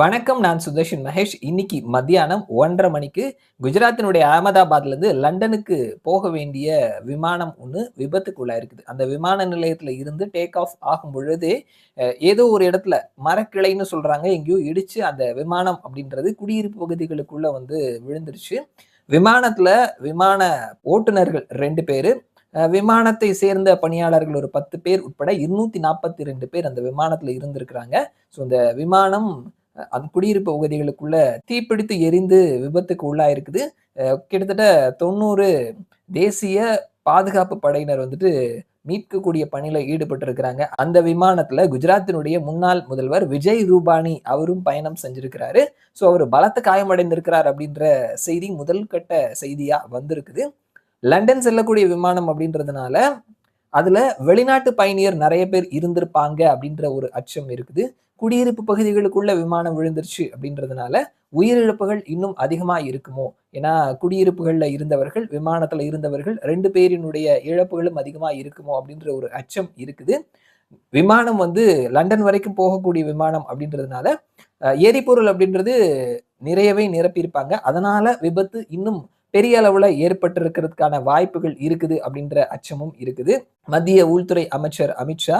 வணக்கம் நான் சுதர்ஷன் மகேஷ். இன்னைக்கு மத்தியானம் ஒன்றரை மணிக்கு குஜராத்தினுடைய அகமதாபாத்லேருந்து லண்டனுக்கு போக வேண்டிய விமானம் ஒன்று விபத்துக்குள்ளே இருக்குது. அந்த விமான நிலையத்தில் இருந்து டேக் ஆஃப் ஆகும் பொழுது ஏதோ ஒரு இடத்துல மரக்கிளைன்னு சொல்கிறாங்க எங்கேயோ இடித்து அந்த விமானம் அப்படின்றது குடியிருப்பு பகுதிகளுக்குள்ளே வந்து விழுந்துருச்சு. விமானத்தில் விமான ஓட்டுநர்கள் ரெண்டு பேர் விமானத்தை சேர்ந்த பணியாளர்கள் ஒரு பத்து பேர் உட்பட இருநூத்தி நாற்பத்தி ரெண்டு பேர் அந்த விமானத்துல இருந்திருக்கிறாங்க. ஸோ இந்த விமானம் அது அந்த குடியிருப்பு பகுதிகளுக்குள்ள தீப்பிடித்து எரிந்து விபத்துக்கு உள்ளாயிருக்குது. கிட்டத்தட்ட தொண்ணூறு தேசிய பாதுகாப்பு படையினர் வந்துட்டு மீட்கக்கூடிய பணியில ஈடுபட்டு இருக்கிறாங்க அந்த விமானத்துல குஜராத்தினுடைய முன்னாள் முதல்வர் விஜய் ரூபானி அவரும் பயணம் செஞ்சிருக்கிறாரு. ஸோ அவர் பலத்த காயமடைந்திருக்கிறார் அப்படின்ற செய்தி முதல் கட்ட செய்தியா வந்திருக்குது. லண்டன் செல்லக்கூடிய விமானம் அப்படின்றதுனால அதுல வெளிநாட்டு பயணியர் நிறைய பேர் இருந்திருப்பாங்க அப்படின்ற ஒரு அச்சம் இருக்குது. குடியிருப்பு பகுதிகளுக்குள்ள விமானம் விழுந்துருச்சு அப்படின்றதுனால உயிரிழப்புகள் இன்னும் அதிகமா இருக்குமோ? ஏன்னா குடியிருப்புகள்ல இருந்தவர்கள் விமானத்துல இருந்தவர்கள் ரெண்டு பேரினுடைய இழப்புகளும் அதிகமா இருக்குமோ? அப்படின்ற ஒரு அச்சம் இருக்குது. விமானம் வந்து லண்டன் வரைக்கும் போகக்கூடிய விமானம் அப்படின்றதுனால எரிபொருள் அப்படின்றது நிறையவே நிரப்பியிருப்பாங்க. அதனால விபத்து இன்னும் பெரிய அளவுல ஏற்பட்டிருக்கிறதுக்கான வாய்ப்புகள் இருக்குது அப்படின்ற அச்சமும் இருக்குது. மத்திய உள்துறை அமைச்சர் அமித்ஷா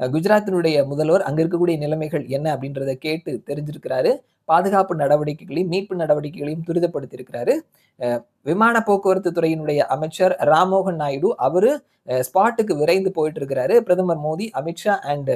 குஜராத்தினுடைய முதல்வர் அங்க இருக்கக்கூடிய நிலைமைகள் என்ன அப்படின்றத கேட்டு தெரிஞ்சிருக்கிறாரு. பாதுகாப்பு நடவடிக்கைகளையும் மீட்பு நடவடிக்கைகளையும் துரிதப்படுத்தியிருக்கிறாரு. விமான போக்குவரத்து துறையினுடைய அமைச்சர் ராம்மோகன் நாயுடு அவரு ஸ்பாட்டுக்கு விரைந்து போயிட்டு இருக்கிறாரு. பிரதமர் மோடி அமித்ஷா அண்ட்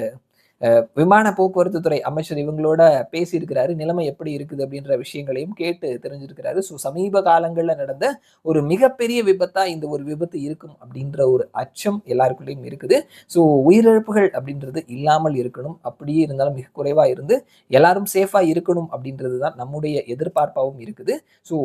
விமான போக்குவரத்து துறை அமைச்சர் இவங்களோட பேசியிருக்கிறாரு நிலைமை எப்படி இருக்குது அப்படின்ற விஷயங்களையும் கேட்டு தெரிஞ்சிருக்கிறாரு. ஸோ சமீப காலங்களில் நடந்த ஒரு மிகப்பெரிய விபத்தா இந்த ஒரு விபத்து இருக்கும் அப்படின்ற ஒரு அச்சம் எல்லாருக்குள்ளேயும் இருக்குது. ஸோ உயிரிழப்புகள் அப்படின்றது இல்லாமல் இருக்கணும் அப்படியே இருந்தாலும் மிக குறைவாக இருந்து எல்லாரும் சேஃபாக இருக்கணும் அப்படின்றது தான் நம்முடைய எதிர்பார்ப்பாகவும் இருக்குது. ஸோ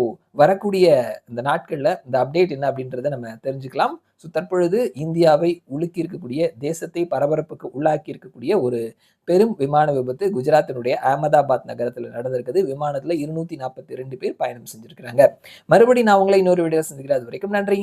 வரக்கூடிய இந்த நாட்களில் இந்த அப்டேட் என்ன அப்படின்றத நம்ம தெரிஞ்சுக்கலாம். ஸோ தற்பொழுது இந்தியாவை உலுக்கி இருக்கக்கூடிய தேசத்தை பரபரப்புக்கு உள்ளாக்கி இருக்கக்கூடிய ஒரு பெரும் விமான விபத்து குஜராத்தினுடைய அகமதாபாத் நகரத்தில் நடந்திருக்குது. விமானத்தில் இருநூத்தி நாற்பத்தி ரெண்டு பேர் பயணம் செஞ்சிருக்கிறாங்க. மறுபடியும் நான் உங்களை இன்னொரு வீடியோ சந்திக்கிறேன். அது வரைக்கும் நன்றி.